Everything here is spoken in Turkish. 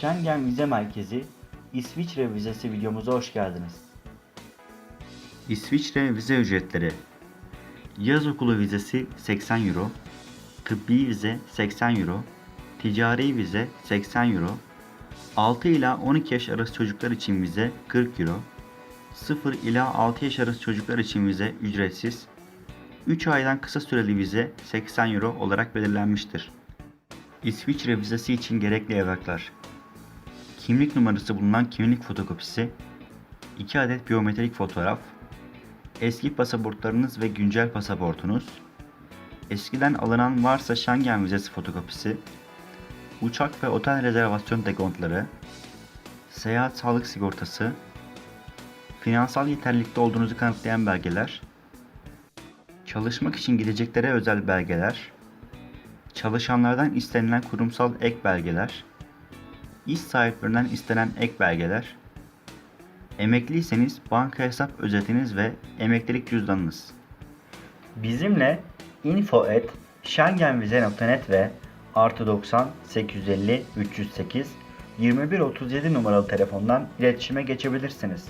Schengen Vize Merkezi İsviçre vizesi videomuza hoş geldiniz. İsviçre vize ücretleri Yaz okulu vizesi 80 euro, tıbbi vize 80 euro, ticari vize 80 euro, 6 ila 12 yaş arası çocuklar için vize 40 euro, 0 ila 6 yaş arası çocuklar için vize ücretsiz, 3 aydan kısa süreli vize 80 euro olarak belirlenmiştir. İsviçre vizesi için gerekli evraklar. Kimlik numarası bulunan kimlik fotokopisi, 2 adet biyometrik fotoğraf, eski pasaportlarınız ve güncel pasaportunuz, eskiden alınan varsa Schengen vizesi fotokopisi, uçak ve otel rezervasyon dekontları, seyahat sağlık sigortası, finansal yeterlilikte olduğunuzu kanıtlayan belgeler, çalışmak için gideceklere özel belgeler, çalışanlardan istenilen kurumsal ek belgeler, iş sahiplerinden istenen ek belgeler, emekliyseniz banka hesap özetiniz ve emeklilik cüzdanınız. Bizimle info at schengenvize.net ve artı 90 850 308 2137 numaralı telefondan iletişime geçebilirsiniz.